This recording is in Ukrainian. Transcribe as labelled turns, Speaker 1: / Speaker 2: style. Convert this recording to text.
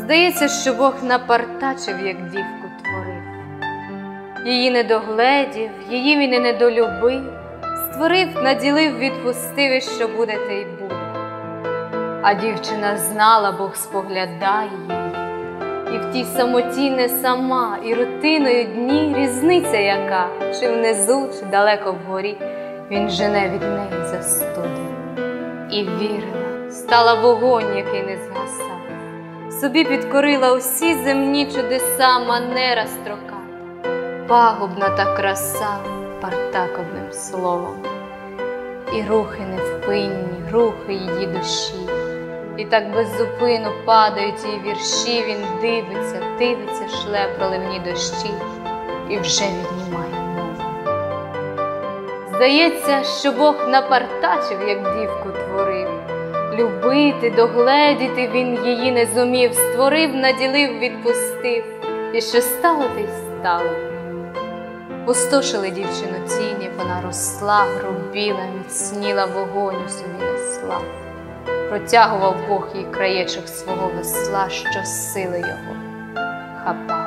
Speaker 1: Здається, що Бог напартачив, як дівку творив. Її не догледів, її він і недолюбив, створив, наділив, відпустив, і що буде, те й буде. А дівчина знала, Бог споглядає її, і в тій самоті не сама, і рутиною дні різниця яка, чи внизу, чи далеко вгорі, він жене від неї застуду. І вірила, стала вогонь, який не згасав, собі підкорила усі земні чудеса, манера строката, пагубна та краса, партак одним словом, і рухи невпинні, рухи її душі. І так без зупину падають її вірші, він дивиться, дивиться, шле проливні дощі і вже віднімає мову. Здається, що Бог напартачив, як дівку творив. Любити, догледіти він її не зумів, створив, наділив, відпустив, і що стало, те й стало. Пустошили дівчину тіні, вона росла, грубіла, міцніла вогонь у собі несла. Протягував Бог їй краєчок свого весла, що сили його хапав.